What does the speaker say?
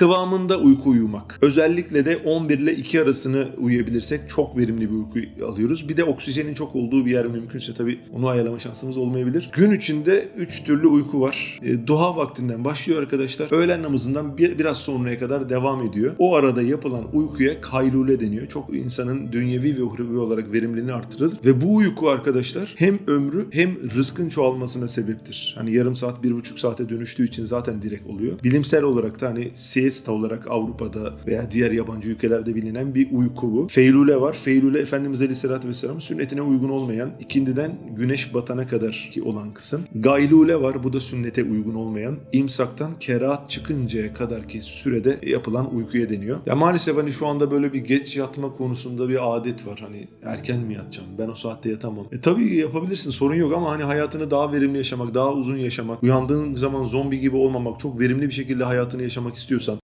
kıvamında uyku uyumak. Özellikle de 11 ile 2 arasını uyuyabilirsek çok verimli bir uyku alıyoruz. Bir de oksijenin çok olduğu bir yer mümkünse tabii onu ayarlama şansımız olmayabilir. Gün içinde 3 türlü uyku var. E, duha vaktinden başlıyor arkadaşlar. Öğlen namazından bir, biraz sonraya kadar devam ediyor. O arada yapılan uykuya kaylule deniyor. Çok insanın dünyevi ve uhrevi olarak verimliliğini artırır. Ve bu uyku arkadaşlar hem ömrü hem rızkın çoğalmasına sebeptir. Hani yarım saat, bir buçuk saate dönüştüğü için zaten direkt oluyor. Bilimsel olarak da hani siesta olarak Avrupa'da veya diğer yabancı ülkelerde bilinen bir uyku bu. Feylule var. Feylule Efendimiz Aleyhisselatü Vesselam'ın sünnetine uygun olmayan ikindiden güneş batana kadar ki olan kısım. Gaylule var. Bu da sünnete uygun olmayan. imsaktan kerahat çıkıncaya kadar ki sürede yapılan uykuya deniyor. Ya maalesef hani şu anda böyle bir geç yatma konusunda bir adet var. Hani erken mi yatacağım? Ben o saatte yatamam. E tabii yapabilirsin sorun yok ama hani hayatını daha verimli yaşamak, daha uzun yaşamak, uyandığın zaman zombi gibi olmamak, çok verimli bir şekilde hayatını yaşamak istiyorsan,